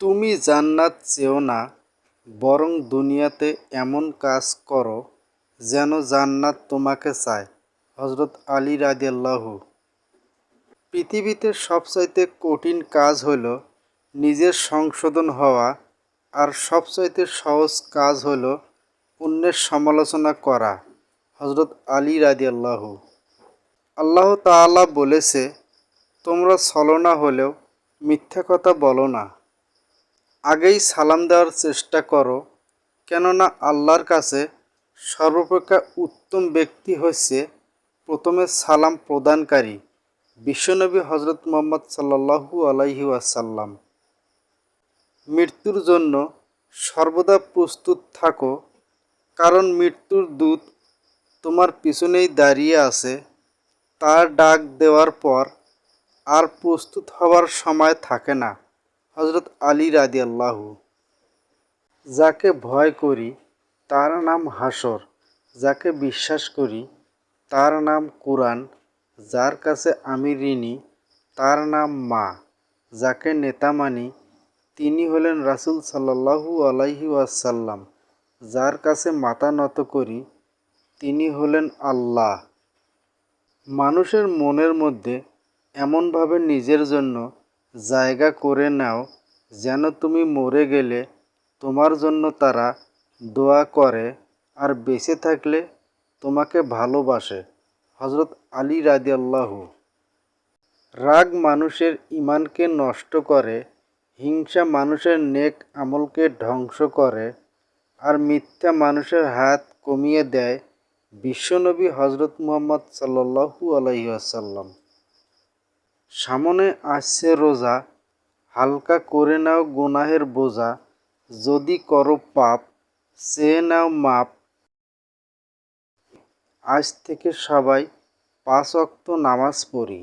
তুমি জান্নাত চেও না, বরং দুনিয়াতে এমন কাজ করো যেন জান্নাত তোমাকে চায়। হজরত আলী রাদিয়াল্লাহু। পৃথিবীতে সবচাইতে কঠিন কাজ হল নিজের সংশোধন হওয়া আর সবচাইতে সহজ কাজ হল অন্যের সমালোচনা করা। হজরত আলী রাদিয়াল্লাহু। আল্লাহ তাআলা বলেছে, তোমরা ছলনা হলেও মিথ্যা কথা বলো না। আগেই সালাম দেওয়ার চেষ্টা করো, কেননা আল্লাহর কাছে সর্বাপেক্ষা উত্তম ব্যক্তি হচ্ছে প্রথমে সালাম প্রদানকারী, বিশ্বনবী হজরত মোহাম্মদ সাল্লাল্লাহু আলাইহি ওয়াসাল্লাম। মৃত্যুর জন্য সর্বদা প্রস্তুত থাকো, কারণ মৃত্যুর দূত তোমার পিছনেই দাঁড়িয়ে আছে, তার ডাক দেওয়ার পর আর প্রস্তুত হওয়ার সময় থাকে না। হজরত আলী রাদি আল্লাহু যাকে ভয় করি, তার নাম হাসর যাকে বিশ্বাস করি, তার নাম কুরআন। যার কাছে আমি ঋণী, তার নাম মা। যাকে নেতা মানি, তিনি হলেন রাসূল সাল্লাল্লাহু আলাইহি ওয়াসাল্লাম। যার কাছে মাথা নত করি, তিনি হলেন আল্লাহ। মানুষের মনের মধ্যে এমনভাবে নিজের জন্য জায়গা করে নাও, যেন তুমি মরে গেলে তোমার জন্য তারা দোয়া করে আর বেঁচে থাকলে তোমাকে ভালোবাসে। হজরত আলী রাদিয়াল্লাহু রাগ মানুষের ইমানকে নষ্ট করে, হিংসা মানুষের নেক আমলকে ধ্বংস করে আর মিথ্যা মানুষের হাত কমিয়ে দেয় বিশ্বনবী হজরত মুহাম্মদ সাল্লাল্লাহু আলাইহি আসাল্লাম সামনে আসছে রোজা, হালকা করে নাও গুনাহের বোঝা, যদি করো পাপ, চেয়ে নাও মাপ। আজ থেকে সবাই পাঁচ অক্ত নামাজ পড়ি।